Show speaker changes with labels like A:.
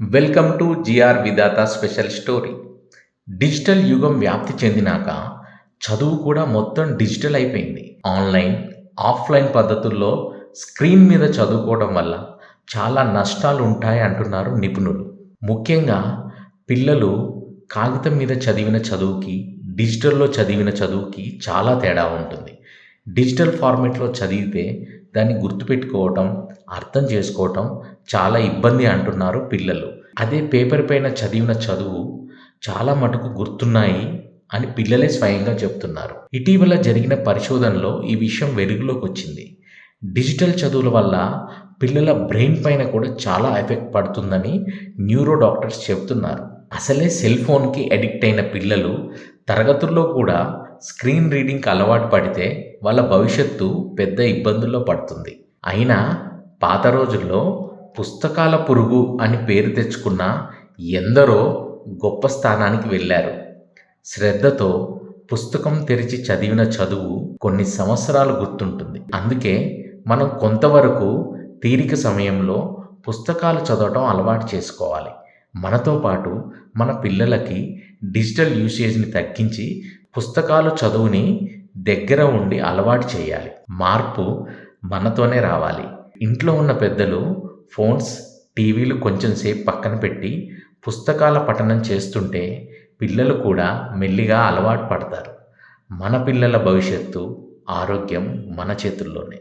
A: Welcome to GR Vidhatha special story. Digital యుగం వ్యాప్తి చెందినాక చదువు కూడా మొత్తం డిజిటల్ అయిపోయింది. ఆన్లైన్ ఆఫ్లైన్ పద్ధతుల్లో స్క్రీన్ మీద చదువుకోవడం వల్ల చాలా నష్టాలు ఉంటాయి అంటున్నారు నిపుణులు. ముఖ్యంగా పిల్లలు కాగితం మీద చదివిన చదువుకి డిజిటల్లో చదివిన చదువుకి చాలా తేడా ఉంటుంది. డిజిటల్ ఫార్మేట్లో చదివితే దాన్ని గుర్తుపెట్టుకోవటం అర్థం చేసుకోవటం చాలా ఇబ్బంది అంటున్నారు పిల్లలు. అదే పేపర్ పైన చదివిన చదువు చాలా మటుకు గుర్తున్నాయి అని పిల్లలే స్వయంగా చెప్తున్నారు. ఇటీవల జరిగిన పరిశోధనలో ఈ విషయం వెలుగులోకి వచ్చింది. డిజిటల్ చదువుల వల్ల పిల్లల బ్రెయిన్ పైన కూడా చాలా ఎఫెక్ట్ పడుతుందని న్యూరో డాక్టర్స్ చెప్తున్నారు. అసలే సెల్ ఫోన్కి అడిక్ట్ అయిన పిల్లలు తరగతుల్లో కూడా స్క్రీన్ రీడింగ్కి అలవాటు పడితే వాళ్ళ భవిష్యత్తు పెద్ద ఇబ్బందుల్లో పడుతుంది. అయినా పాత రోజుల్లో పుస్తకాల పురుగు అని పేరు తెచ్చుకున్న ఎందరో గొప్ప స్థానానికి వెళ్ళారు. శ్రద్ధతో పుస్తకం తెరిచి చదివిన చదువు కొన్ని సంవత్సరాలు గుర్తుంటుంది. అందుకే మనం కొంతవరకు తీరిక సమయంలో పుస్తకాలు చదవటం అలవాటు చేసుకోవాలి. మనతో పాటు మన పిల్లలకి డిజిటల్ యూసేజ్ని తగ్గించి పుస్తకాలు చదువుని దగ్గర ఉండి అలవాటు చేయాలి. మార్పు మనతోనే రావాలి. ఇంట్లో ఉన్న పెద్దలు ఫోన్స్ టీవీలు కొంచెం సేపు పక్కన పెట్టి పుస్తకాల పఠనం చేస్తుంటే పిల్లలు కూడా మెల్లిగా అలవాటు పడతారు. మన పిల్లల భవిష్యత్తు ఆరోగ్యం మన చేతుల్లోనే.